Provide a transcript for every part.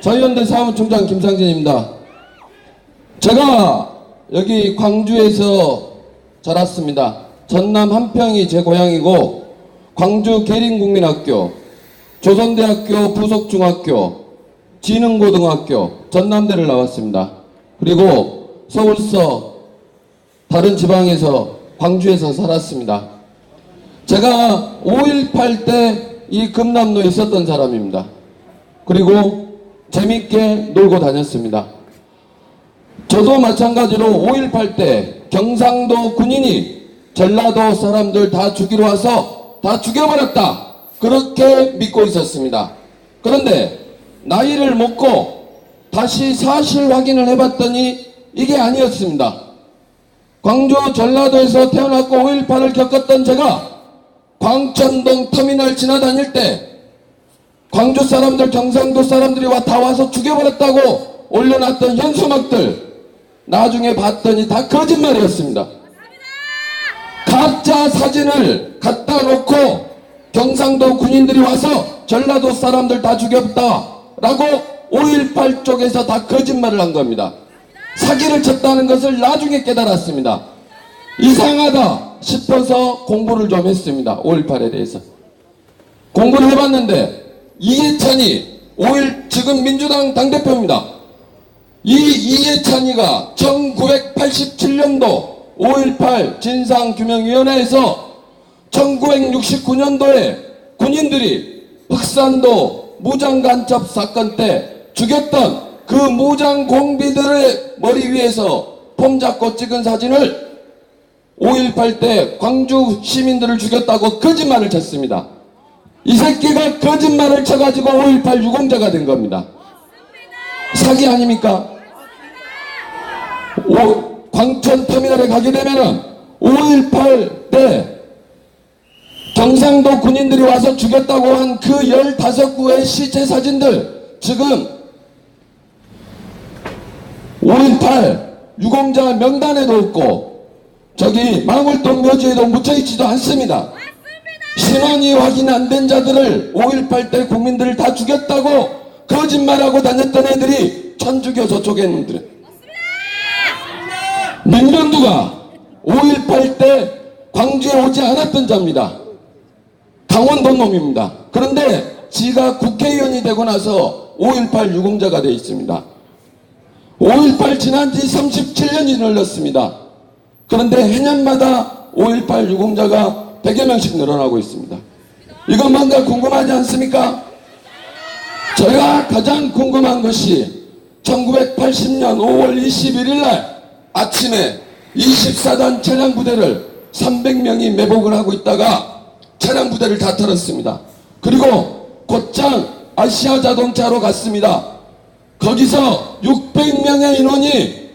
자유연대 사무총장 김상진입니다. 제가 여기 광주에서 자랐습니다. 전남 한평이 제 고향이고 광주 계림국민학교, 조선대학교 부속중학교, 지능고등학교, 전남대를 나왔습니다. 그리고 서울서 다른 지방에서 광주에서 살았습니다. 제가 5.18 때 이 금남로에 있었던 사람입니다. 그리고 재밌게 놀고 다녔습니다. 저도 마찬가지로 5.18 때 경상도 군인이 전라도 사람들 다 죽이러 와서 다 죽여버렸다. 그렇게 믿고 있었습니다. 그런데 나이를 먹고 다시 사실 확인을 해봤더니 이게 아니었습니다. 광주 전라도에서 태어났고 5.18을 겪었던 제가 광천동 터미널 지나다닐 때 광주 사람들 경상도 사람들이 와 다 와서 죽여버렸다고 올려놨던 현수막들 나중에 봤더니 다 거짓말이었습니다. 가짜 사진을 갖다 놓고 경상도 군인들이 와서 전라도 사람들 다 죽였다라고 5.18 쪽에서 다 거짓말을 한 겁니다. 사기를 쳤다는 것을 나중에 깨달았습니다. 이상하다 싶어서 공부를 좀 했습니다. 5.18에 대해서. 공부를 해봤는데 이해찬이 5.1 지금 민주당 당대표입니다. 이 이해찬이가 1987년도 5.18 진상규명위원회에서 1969년도에 군인들이 흑산도 무장간첩 사건 때 죽였던 그 무장 공비들의 머리 위에서 폼 잡고 찍은 사진을 5.18 때 광주 시민들을 죽였다고 거짓말을 쳤습니다. 이 새끼가 거짓말을 쳐가지고 5.18 유공자가 된 겁니다. 사기 아닙니까? 오, 광천 터미널에 가게 되면은 5.18 때 경상도 군인들이 와서 죽였다고 한 그 15구의 시체 사진들 지금 5.18 유공자 명단에도 없고 저기 망월동 묘지에도 묻혀있지도 않습니다. 신원이 확인 안 된 자들을 5.18 때 국민들을 다 죽였다고 거짓말하고 다녔던 애들이 천주교 저쪽에 있는 민변두가 5.18 때 광주에 오지 않았던 자입니다. 강원도 놈입니다. 그런데 지가 국회의원이 되고 나서 5.18 유공자가 되어 있습니다. 5.18 지난 지 37년이 흘렀습니다. 그런데 해년마다 5.18 유공자가 100여 명씩 늘어나고 있습니다. 이건 뭔가 궁금하지 않습니까? 제가 가장 궁금한 것이 1980년 5월 21일 날 아침에 24단 차량 부대를 300명이 매복을 하고 있다가 차량 부대를 다 털었습니다. 그리고 곧장 아시아 자동차로 갔습니다. 거기서 600명의 인원이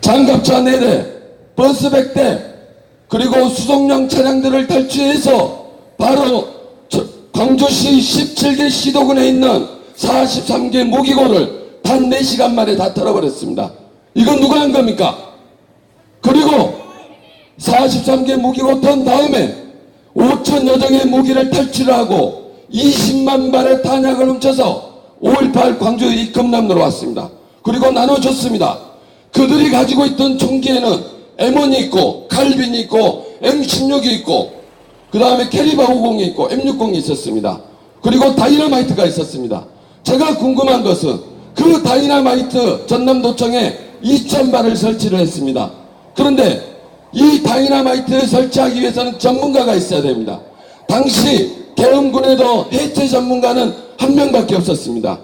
장갑차 4대, 버스 100대, 그리고 수송용 차량들을 탈취해서 바로 저- 광주시 17개 시도군에 있는 43개 무기고를 단 4시간 만에 다 털어버렸습니다. 이건 누가 한 겁니까? 그리고 43개 무기고 턴 다음에 5천 여 정의 무기를 탈취하고 20만 발의 탄약을 훔쳐서 5.18 광주 입금남로로 왔습니다. 그리고 나눠줬습니다. 그들이 가지고 있던 총기에는 M1이 있고 칼빈이 있고 M16이 있고 그 다음에 캐리바 50이 있고 M60이 있었습니다. 그리고 다이너마이트가 있었습니다. 제가 궁금한 것은 그 다이너마이트 전남도청에 2,000발을 설치를 했습니다. 그런데 이 다이너마이트를 설치하기 위해서는 전문가가 있어야 됩니다. 당시 계엄군에도 해체 전문가는 한 명밖에 없었습니다.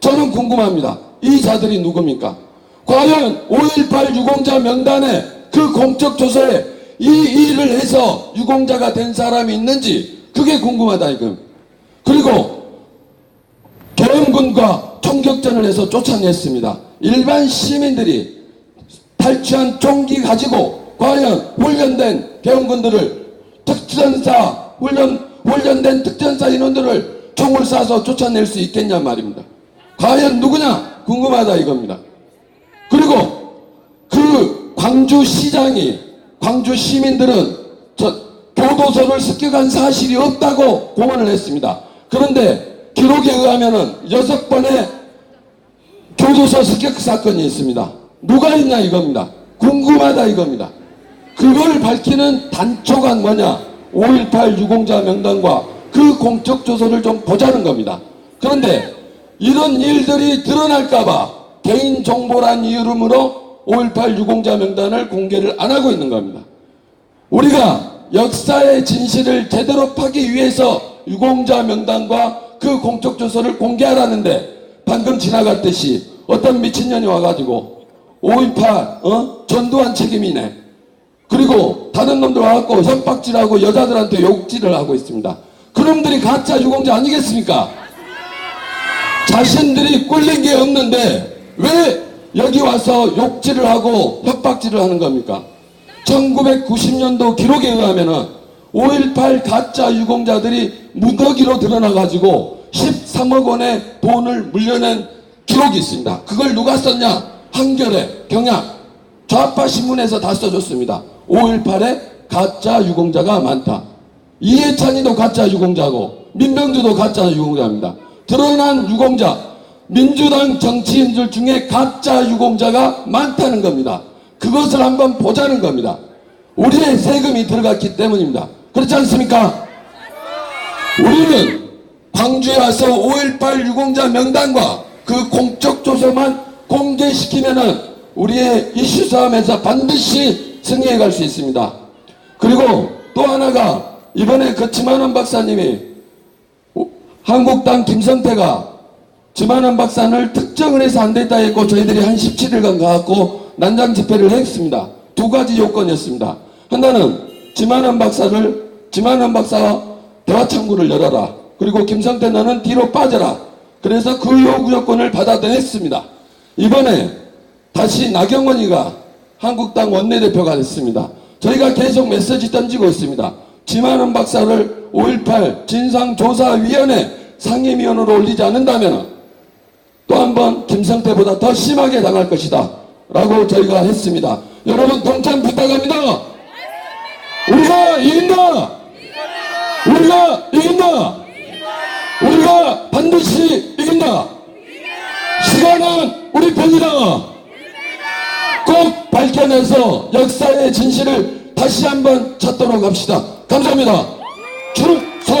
저는 궁금합니다. 이 자들이 누굽니까? 과연 5.18 유공자 명단에 그 공적 조사에 이 일을 해서 유공자가 된 사람이 있는지 그게 궁금하다 이거. 그리고 계엄군과 총격전을 해서 쫓아냈습니다. 일반 시민들이 탈취한 총기 가지고 과연 훈련된 계엄군들을 특전사 훈련 훈련된 특전사 인원들을 총을 쏴서 쫓아낼 수 있겠냐 말입니다. 과연 누구냐 궁금하다 이겁니다. 그 광주 시장이 광주 시민들은 저 교도소를 습격한 사실이 없다고 공언을 했습니다. 그런데 기록에 의하면은 여섯 번의 교도소 습격 사건이 있습니다. 누가 있냐 이겁니다. 궁금하다 이겁니다. 그걸 밝히는 단초가 뭐냐? 5.18 유공자 명단과 그 공적 조서를 좀 보자는 겁니다. 그런데 이런 일들이 드러날까봐 개인 정보란 이름으로 5.18 유공자 명단을 공개를 안 하고 있는 겁니다. 우리가 역사의 진실을 제대로 파기 위해서 유공자 명단과 그 공적 조서를 공개하라는데 방금 지나갔듯이 어떤 미친년이 와가지고 5.18 어? 전두환 책임이네 그리고 다른 놈들 와갖고 협박질하고 여자들한테 욕질을 하고 있습니다 그놈들이 가짜 유공자 아니겠습니까 자신들이 꿀린 게 없는데 왜 여기 와서 욕질을 하고 협박질을 하는 겁니까 1990년도 기록에 의하면은 5.18 가짜 유공자들이 무더기로 드러나가지고 13억 원의 돈을 물려낸 기록이 있습니다. 그걸 누가 썼냐? 한겨레, 경향, 좌파 신문에서 다 써줬습니다. 5.18에 가짜 유공자가 많다. 이해찬이도 가짜 유공자고 민병주도 가짜 유공자입니다. 드러난 유공자, 민주당 정치인들 중에 가짜 유공자가 많다는 겁니다. 그것을 한번 보자는 겁니다. 우리의 세금이 들어갔기 때문입니다. 그렇지 않습니까? 우리는 광주에 와서 5.18 유공자 명단과 그 공적 조서만 공개시키면은 우리의 이슈 싸움에서 반드시 승리해 갈 수 있습니다. 그리고 또 하나가 이번에 그 지만원 박사님이 오- 한국당 김성태가 지만원 박사를 특정을 해서 안 됐다 했고 저희들이 한 17일간 가갖고 난장 집회를 했습니다. 두 가지 요건이었습니다. 하나는 지만원 박사를 지만원 박사와 대화 창구를 열어라. 그리고 김성태 너는 뒤로 빠져라. 그래서 그 요구 요건을 받아들였습니다. 이번에 다시 나경원이가 한국당 원내대표가 됐습니다. 저희가 계속 메시지 던지고 있습니다. 지만원 박사를 5.18 진상조사위원회 상임위원으로 올리지 않는다면 또 한 번 김성태보다 더 심하게 당할 것이다. 라고 저희가 했습니다. 여러분 동참 부탁합니다. 우리가 이긴다! 우리가 이긴다! 우리가 반드시 이긴다! 시간은 우리 편이다! 꼭 밝혀내서 역사의 진실을 다시 한번 찾도록 합시다. 감사합니다. 충성!